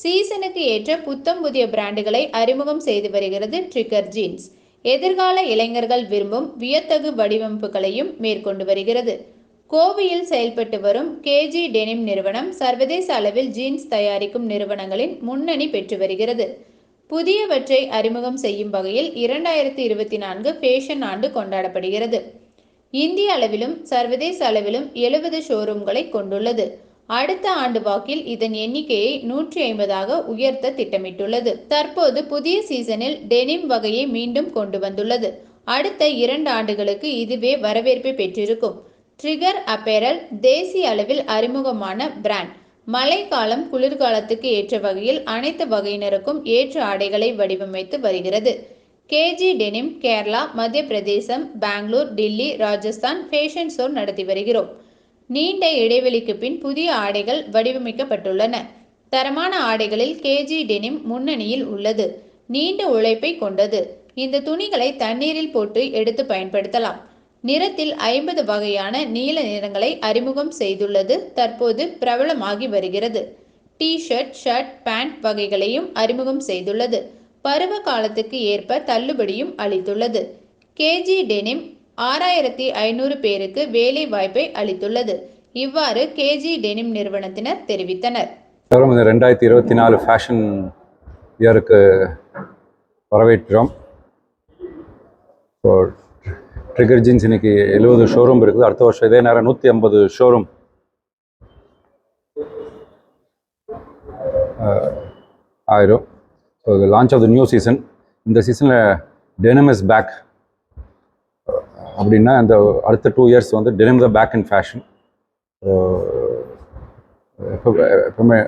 சீசனுக்கு ஏற்ற புத்தம் புதிய பிராண்டுகளை அறிமுகம் செய்து வருகிறது ட்ரிகர் ஜீன்ஸ் எதிர்கால இளைஞர்கள் விரும்பும் வியத்தகு வடிவமைப்புகளையும் மேற்கொண்டு வருகிறது. கோவையில் செயல்பட்டு வரும் கேஜி டெனிம் நிறுவனம் சர்வதேச அளவில் ஜீன்ஸ் தயாரிக்கும் நிறுவனங்களின் முன்னணி பெற்று வருகிறது. புதியவற்றை அறிமுகம் செய்யும் வகையில் இரண்டாயிரத்தி இருபத்தி நான்கு ஃபேஷன் ஆண்டு கொண்டாடப்படுகிறது. இந்திய அளவிலும் சர்வதேச அளவிலும் எழுபது ஷோரூம்களை கொண்டுள்ளது. அடுத்த ஆண்டு வாக்கில் இதன் எண்ணிக்கையை நூற்றி ஐம்பதாக உயர்த்த திட்டமிட்டுள்ளது. தற்போது புதிய சீசனில் டெனிம் வகையை மீண்டும் கொண்டு வந்துள்ளது. அடுத்த இரண்டு ஆண்டுகளுக்கு இதுவே வரவேற்பை பெற்றிருக்கும். ட்ரிகர் அப்பேரல் தேசிய அளவில் அறிமுகமான பிராண்ட். மழைக்காலம் குளிர்காலத்துக்கு ஏற்ற வகையில் அனைத்து வகையினருக்கும் ஏற்ற ஆடைகளை வடிவமைத்து வருகிறது. KG denim Kerala Madhya Pradesh Bengaluru Delhi Rajasthan fashion show நடத்தி வருகிறோம். நீண்ட இடைவெளிக்கு பின் புதிய ஆடைகள் வடிவமைக்கப்பட்டுள்ளன. தரமான ஆடைகளில் கேஜி டெனிம் முன்னணியில் உள்ளது. நீண்ட உழைப்பை கொண்டது. இந்த துணிகளை தண்ணீரில் போட்டு எடுத்து பயன்படுத்தலாம். நிறத்தில் ஐம்பது வகையான நீல நிறங்களை அறிமுகம் செய்துள்ளது. தற்போது பிரபலமாகி வருகிறது. டி ஷர்ட் ஷர்ட் பேண்ட் வகைகளையும் அறிமுகம் செய்துள்ளது. பருவ காலத்துக்கு ஏற்ப தள்ளுபடியும் அளித்துள்ளது. கேஜி டெனிம் ஆறாயிரத்தி ஐநூறு பேருக்கு வேலை வாய்ப்பை அளித்துள்ளது. இவ்வாறு கேஜி டெனிம் நிறுவனத்தினர் தெரிவித்தனர். ரெண்டாயிரத்தி இருபத்தி நாலு ஃபேஷன் இயருக்கு வரவேற்கிறோம் ஸோ ட்ரிகர் ஜீன்ஸ் இன்னைக்கு எழுபது ஷோரூம் இருக்குது. அடுத்த வருஷம் இதே நேரம் நூற்றி ஐம்பது ஷோரூம் ஆயிரும். So launch of the new season இந்த சீசனில் டெனமஸ் பேக் அப்படின்னா அந்த அடுத்த டூ இயர்ஸ் வந்து denim the back in fashion எப்போ எப்பவுமே